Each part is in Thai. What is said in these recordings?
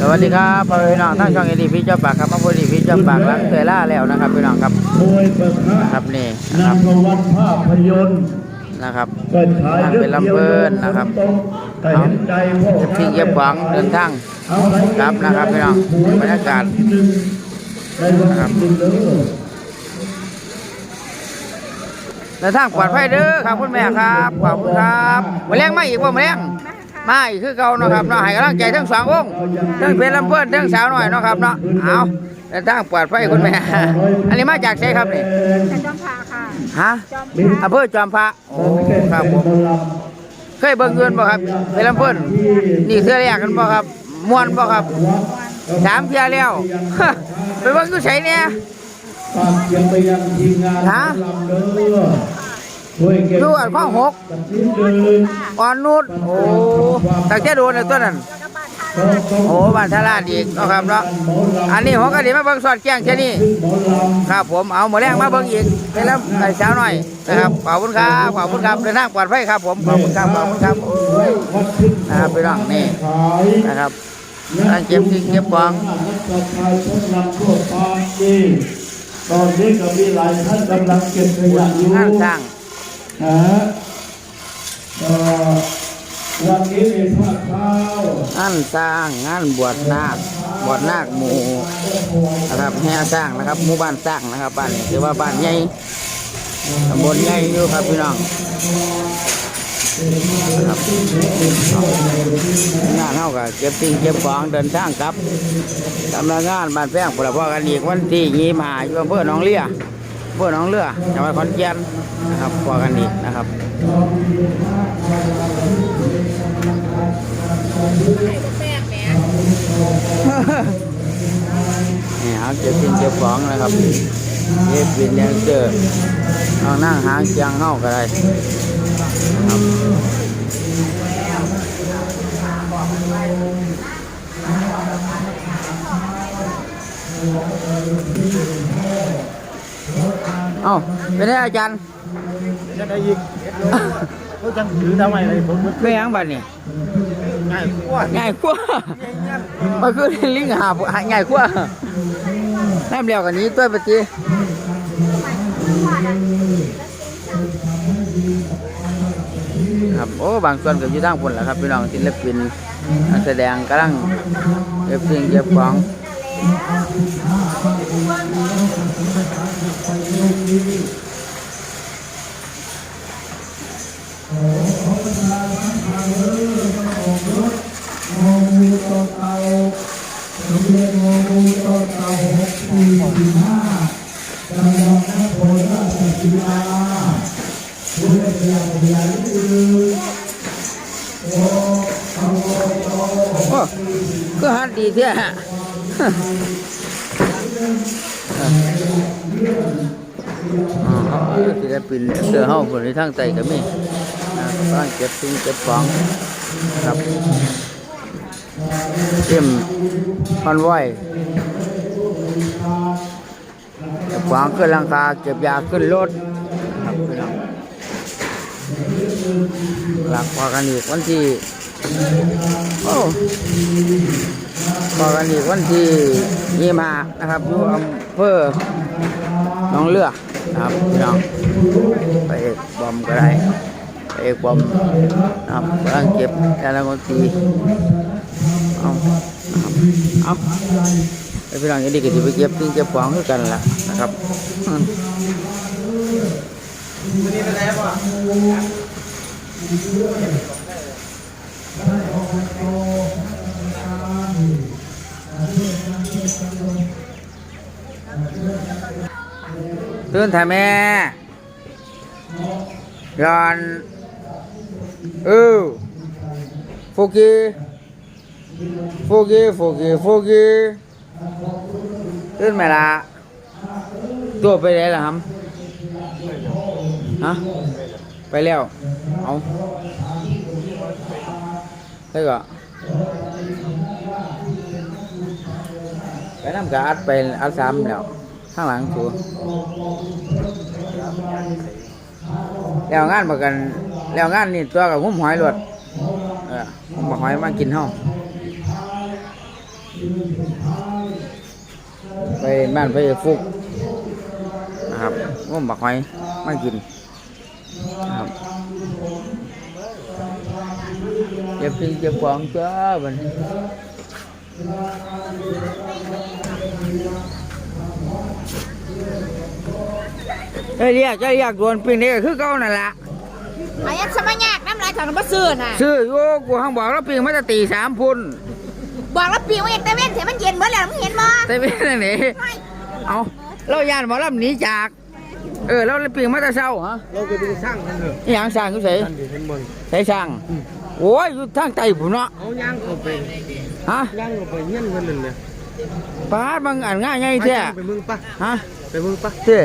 สวัสดีครับพ่อแม่พี่น้องทั้งช่องเอดีพีเจ้าปากครับมาพูดดีพีเจ้าปากหลังเตยล่าแล้วนะครับพี่น้องครับมวยประทะนะครับนี่นะครับนำวัดภาพยนตร์นะครับเปิดขายนั่งเป็นลำเบินนะครับแต่เห็นใจพ่อจะทิ้งเย็บขวางเดินทางเอาไหนครับนะครับพี่น้องบรรยากาศในวันที่หนึ่งเด้อเดินทางปลอดภัยเด้อครับคุณแม่ครับขอบคุณครับมาเลี้ยงมาอีกบ่มาเลี้ยง มาอีกคือเก่าเนาะครับเนาะให้กำลังใจทั้งสองวงทั้งเป็นลำเบินทั้งสาวน้อยเนาะครับเนาะเอาเดินทางปลอดภัยคุณแม่ อันนี้มาจากไสครับนี่จากจอมพาค่ะฮะจอมพาอำเภอจอมพระโอ้ครับผมเคยเบิ่งเงินบ่ครับเป็นลำเพิ่นนี่เทื่อแรกกันบ่ครับม่วนบ่ครับสามเทื่อแล้วไปเบิ่งอยู่ไสเนี่ยฝากเสียงไปยังทีมงานฮะลำเด้อช่วยเก็บอยู่อันข้อหกตัดสินเดินอ่อนนุชโอ้ตั้งแต่โดนแล้วตัวนั้นแล้วก็บ้านท่าต้องต้องโอ้บ้านทาราดอีกเนาะครับเนาะอันนี้ผมก็ดีมาเบิ่งสอดแจ้งแค่นี้หมอลำครับผมเอาหมื้อแรงมาเบิ่งอีกเป็นลำไอ้สาวน้อยนะครับขอบคุณครับขอบคุณครับเดินทางปลอดภัยครับ ผมขอบคุณครับขอบคุณครับวัดขึ้นนะครับพี่น้องนี่ขายนะครับนั่งเก็บสิ่งเก็บของนักประชาชนนำทั่วไปตอนนี้ก็มีหลายท่านกำลังเก็บขยะอยู่งานสร้าง นะฮะเอ่อวันนี้มีภาคเช้างานสร้างงานบวชนาคบวชนาคหมู่นะครับแห่สร้างนะครับหมู่บ้านสร้างนะครับบ้านนี้ถือว่าบ้านใหญ่ตำบลใหญ่อยู่ครับพี่น้องครับงานเท่ากับเก็บสิ่งเก็บของเดินทางครับทำงานบ้านแป้งพวกเราพ่อกันอีกวันที่ยี่มาอยู่อำเภอหนองเลีย เภอหนองเลือจังหวัดขอนแก่นนะครับพอกันอีกนะครับนี่หาเก็บสิ่งเก็บของนะครับเก็บบินแดงเจอเอานั่งหางเชียงเฮาก็ได้ครับ เอ้าเป็นไงอาจารย์จะได้ยิงเขาจังถือทำไมเลยผมไม่ยังบัดนี่ง่ายกว่าง่ายกว่ามันคือลิงหาหาง่ายกว่าน้ำเลี้ยวกันนี้ตัวปฏิครับโอ้บางส่วนก็อยู่ทางคนแหละครับพี่น้องศิลปินนักแสดงกำลังเก็บสิ่งเก็บของ ก็ฮัดดีเท่ฮะ ศิลปินเสือเฮาคนที่ทางใต้ก็มีนะกำลังเก็บสิ่งเก็บของครับเตรียมคอนไหวเก็บของขึ้นลังคาเก็บยาขึ้นรถครับพี่น้องหลักพอกันอีกวันที่โอ้ พอกันอีกวันที่ยี่มานะครับอยู่อำเภอหนองเลือกนะครับพี่น้องไปเอกบอมก็ได้ไปเอกบอมนะครับกำลังเก็บแต่ละคนตีเอานะครับเอาไปพี่น้องยังดีก็จะไปเก็บสิ่งเก็บของคือกันล่ะนะครับอืมตื่นถ่ายแม่ยอนเออโฟกีโฟกีโฟกีโฟกีตื่นไหมล่ะตัวไปไหน ล่ะครับฮะไปแล้วเอาใช่ก็ไปน้ำกาอัดไปอัดซ้ำแล้ว ข้างหลังสูแล้วงานประกัน แล้วงานนี่ตัวกับหุ้มหอยหลวดเออหุ้มหอยมากินห้องไปบ้านไปฟุกนะครับง่มบักหอยมากินนะครับเจ็บจริงเจ็บของเจ้าบัน เอ้ยเรียกจะเรียกโดวนปีนี้ก็คือเก่านั่นล่ะอายังสมัยยากน้ำลายถังน้ำมาซื้อน่ะ ซื้ออยู่กูห้างบอกแล้วปีงมาจะตีสามพุ่นบอกแล้วปีว่าอยากตะเว้นเสียมันเย็นเมื่อแล้วมึงเห็นบ่แต่เป็นจังไหนเอาเราย่านหมอลำหนีจาก เออเราเลยปีงมาแต่เช้าฮะเราไปดูสร้างกันเถอะอหย่างสร้างอยู่ไสท่านอยู่เห็นเมืองไสสร้าง โอ้ยอยู่ทางใต้พุ่นเนาะเอาย่างเข้าไปฮะย่างเข้าไปเงี้ยนเงินนั่นเลย ปาดบางอันง่ายไงแท้ไปเมืองปะฮะไปเมืองปะเจ้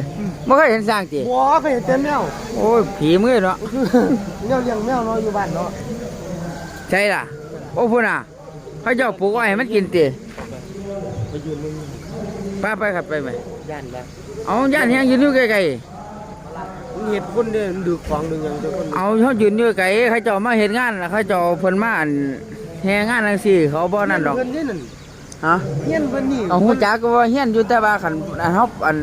บ่เคยเห็นสร้างติบัวเคยเห็นแต่แมวโอ้ยผีมือเนาะแมวเลี้ยงแมวน้อยอยู่บ้านเนาะใช่ล่ะโอ้พุ่นน่ะเขาเจ้าปลูกไว้ให้มันกินติไปยืนมึงไปไปครับไปไหมย่านละเอาย่านเฮียงยืนอยู่ไกลมึงเห็ดคนเนี่ยมันดูของดึงยังเจ้าคนๆเอาเขายืนอยู่ไกลเขาเจ้ามาเฮ็ดงานล่ะเขาเจ้าเพิ่นมาอันแห่งานจังซี่เขาบ่นั่นดอกเงินนี่นั่น ฮะเงี้ยนเพิ่นนี่เอาหูจักก็ว่าเฮียนอยู่แต่ว่าคันอันเฮาอัน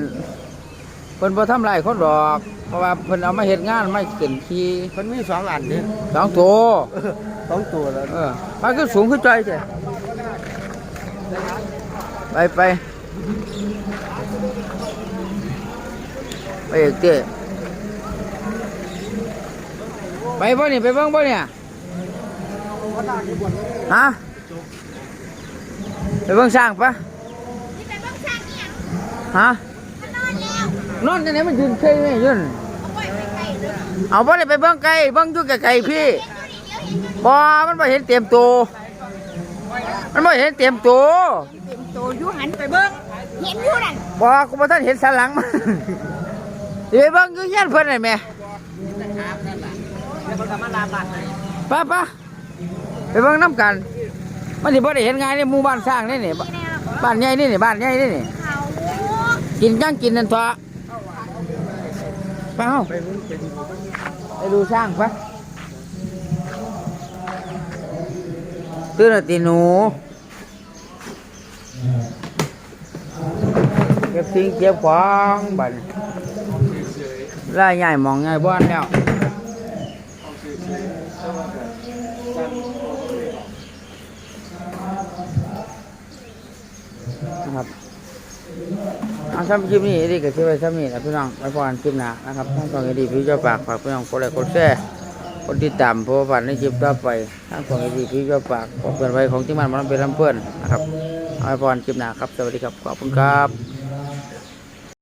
เพิ่นบ่ทำลายคนดอกเพราะว่าเพิ่นเอามาเฮ็ดงานมาเกินขี้เพิ่นมีสองอันเนี่ยสองตัวสองตัวแล้วเออมันคือสูงขึ้นใจจ้ะไปไปไปอีกเต้ไปบ่นี่ไปเบิ่งบ่เนี่ยฮะ ไปเบิ่งสร้างปะที่เป็นบ้องช่างเนี่ยฮะมันนอนแล้วนอนจังไหนมันยืนเฉยไหมยืนเอาไว้ไปไกลเลยเอาบ่ได้ไปเบิ่งไกลเบิ่งอยู่ไกลๆพี่เห็นอยู่นี่เดี๋ยวเห็นอยู่บ่มันบ่เห็นเตรียมตัวมันบ่เห็นเตรียมตัวเต็มโตอยู่หันไปเบิ่งเห็นอยู่นั่นบ่กูบ่ทันเห็นสันหลังมันสิไปเบิ่งอยู่เฮียนเพิ่นได้แหม่ไป้าป้าไปเบิ่งน้ำกัน มันสิบ่ได้เห็นงานในหมู่บ้านสร้างนี่นี่บนี่แน่บ้านใหญ่นี่นี่บ้านใหญ่นี่นี่เขากินจังกินนั่นตัวไปเฮาไปมึงไปดูไปดูสร้างปะตื่นแล้วตีหนูเก็บทิ้งเก็บของบัดนี้ล่าใหญ่หมองใหญ่บ้านแล้วนะครับ เอาซ้ำคลิปนี้ดีกับที่ไว้ซ้ำนี้นะพี่น้องไว้พอกันคลิปหน้านะครับทั้งสองดีพี่เจ้าปากฝากพี่น้องกดไลค์กดแชร์กดติดตามเพราะว่าฝันในคลิปต่อไปทั้งสองดีพี่เจ้าปากขอเปลี่ยนไว้ของที่มันมันเป็นลำเพื่อนนะครับเอาไว้พอกันคลิปหน้าครับสวัสดีครับขอบคุณครับ